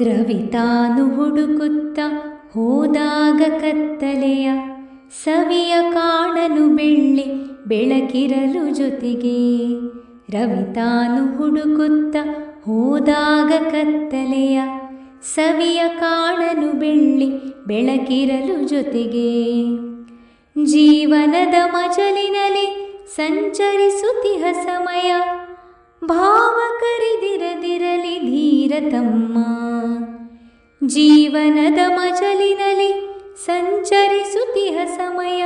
ರವಿ ತಾನು ಹುಡುಕುತ್ತ ಹೋದಾಗ ಕತ್ತಲೆಯ ಸವಿಯ ಕಾಣನು ಬೆಳ್ಳಿ ಬೆಳಕಿರಲು ಜೊತೆಗೆ. ರವಿ ತಾನು ಹುಡುಕುತ್ತ ಹೋದಾಗ ಕತ್ತಲೆಯ ಸವಿಯ ಕಾಣನು ಬೆಳ್ಳಿ ಬೆಳಕಿರಲು ಜೊತೆಗೆ. ಜೀವನದ ಮಜಲಿನಲ್ಲಿ ಸಂಚರಿಸುತ್ತಿಹ ಸಮಯ, ಭಾವ ಕರಿದಿರದಿರಲಿ ಧೀರ ತಮ್ಮ ಜೀವನದ ಮಜಲಿನಲ್ಲಿ ಸಂಚರಿಸುತ್ತಿಹ ಸಮಯ.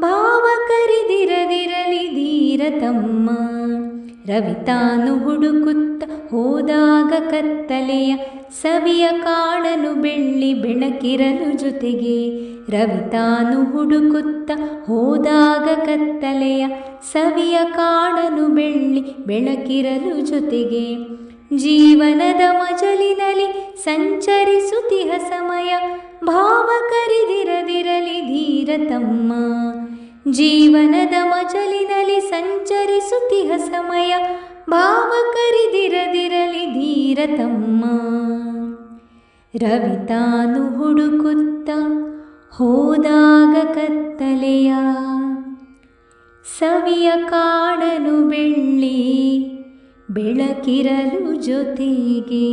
ಭಾವ ಕರಿದಿರದಿರಲಿ ಧೀರ ತಮ್ಮ ರವಿ ಹುಡುಕುತ್ತ ಹೋದಾಗ ಕತ್ತಲೆಯ ಸವಿಯ ಕಾಣನು ಬೆಳ್ಳಿ ಬೆಳಕಿರಲು ಜೊತೆಗೆ ರವಿತಾನು ಹುಡುಕುತ್ತ ಹೋದಾಗ ಕತ್ತಲೆಯ ಸವಿಯ ಕಾಣನು ಬೆಳ್ಳಿ ಬೆಳಕಿರಲು ಜೊತೆಗೆ ಜೀವನದ ಮಜಲಿನಲ್ಲಿ ಸಂಚರಿಸುತ್ತಿಹ ಸಮಯ, ಭಾವ ಕರಿದಿರದಿರಲಿ ಧೀರ ತಮ್ಮ ಜೀವನದ ಮಜಲಿನಲ್ಲಿ ಸಂಚರಿಸುತ್ತಿಹ ಸಮಯ, ಭಾವ ಕರಿದಿರದಿರಲಿ ಧೀರ ತಮ್ಮ ರವಿ ಹುಡುಕುತ್ತ ಹೋದಾಗ ಕತ್ತಲೆಯ ಸವಿಯ ಕಾಡನು ಬೆಳ್ಳಿ ಬೆಳಕಿರಲು ಜೊತೆಗೆ